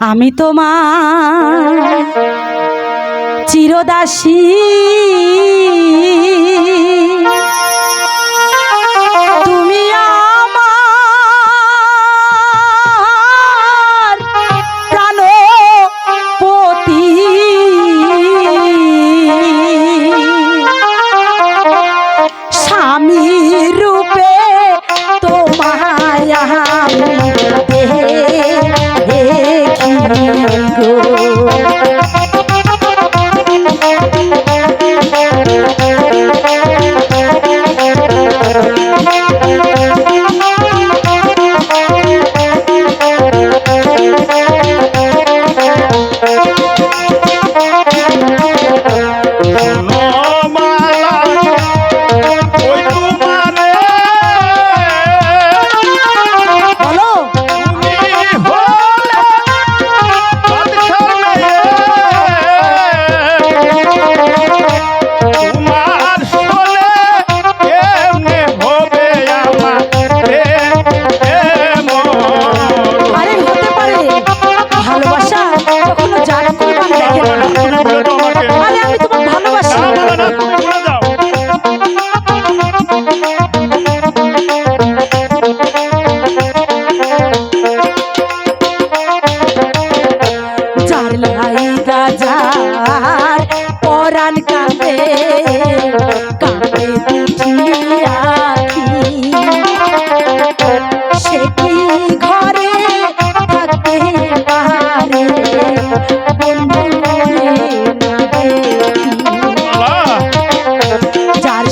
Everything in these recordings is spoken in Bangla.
আমি তোমার চিরদাসী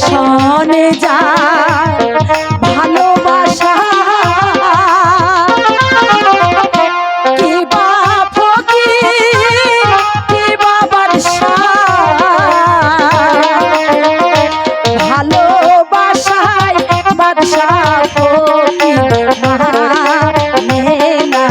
সনে যা ভালোবাসা। ভালোবাসায় বাদশাহ মহা মেলা।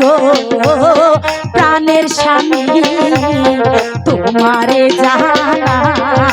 গো প্রাণের স্বামী তোমারে জানা।